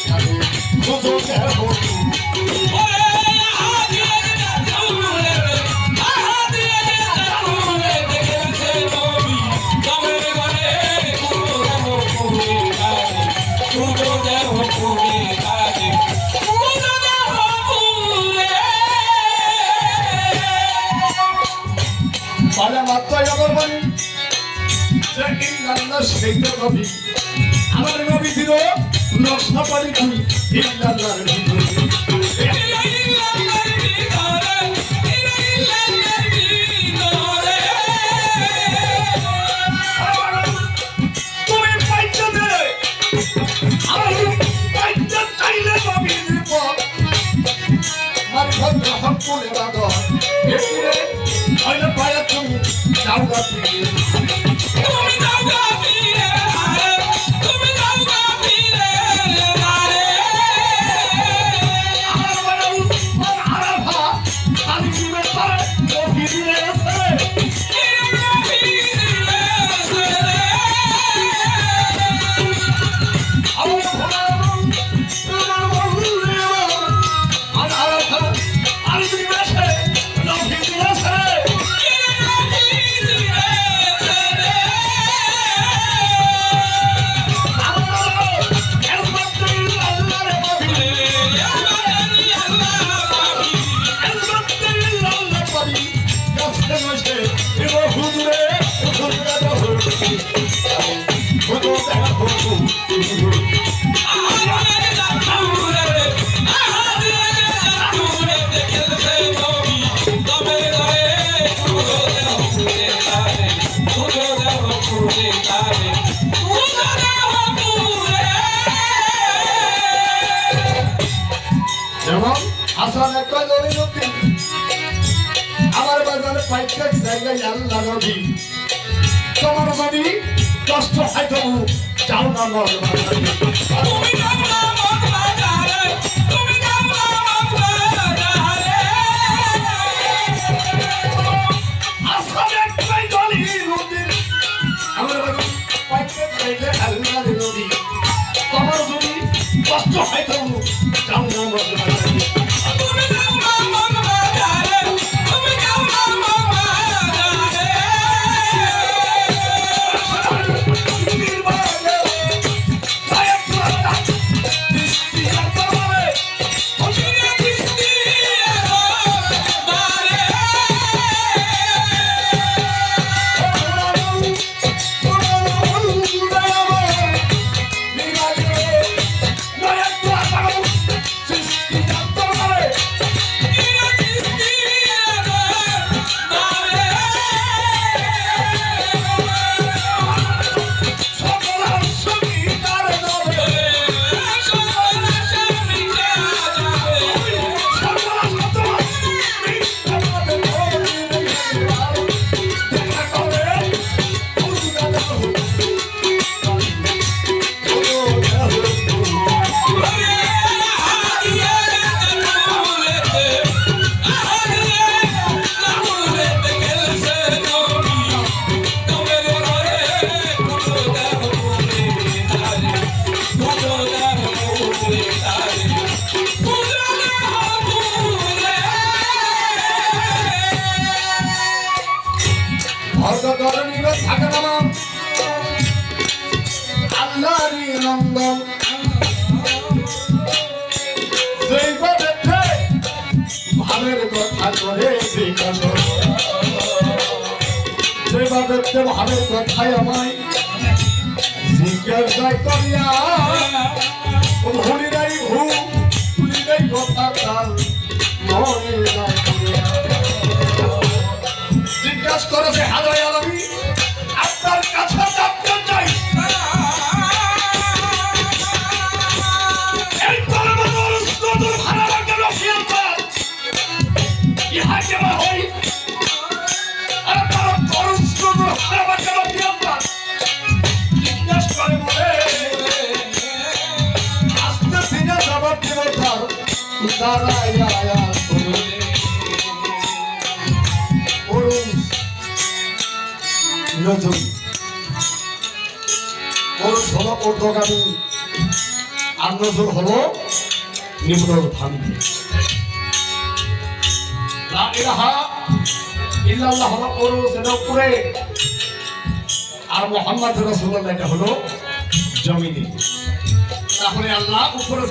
হুজুরে হুজুরে হুজুরে পালে যে ইল্লাল্লাহ সেই তো নবী আমার নবী দিল নকশা পারি তুই ইল্লাল্লাহর ভিতরে তুমি পাইতে দে যেমন হাসান একটা নদী আমার বাজারে প্রত্যেক জায়গায় আল্লাহ নদী তোমার নদী কষ্ট হয় তবু যাও না একটাই আমার নদী কষ্ট হয় করে দেখতে ভাবের কথাই আমায় জিজ্ঞাসা করিয়া ভুলি নাই হাজার ধীরে জবাব দিব তার, দাঁড়াইয়া করুন। করুন। রজনী। ওরস হলো ঊর্ধ্বগামী আর নজর হলো নিম্নগামী লা ইলাহা ইল্লাল্লাহ হলো ওরস এটা উপরে আর মোহাম্মদ রাসূলুল্লাহ এটা হলো জমিনে তাহলে আল্লাহ উপরে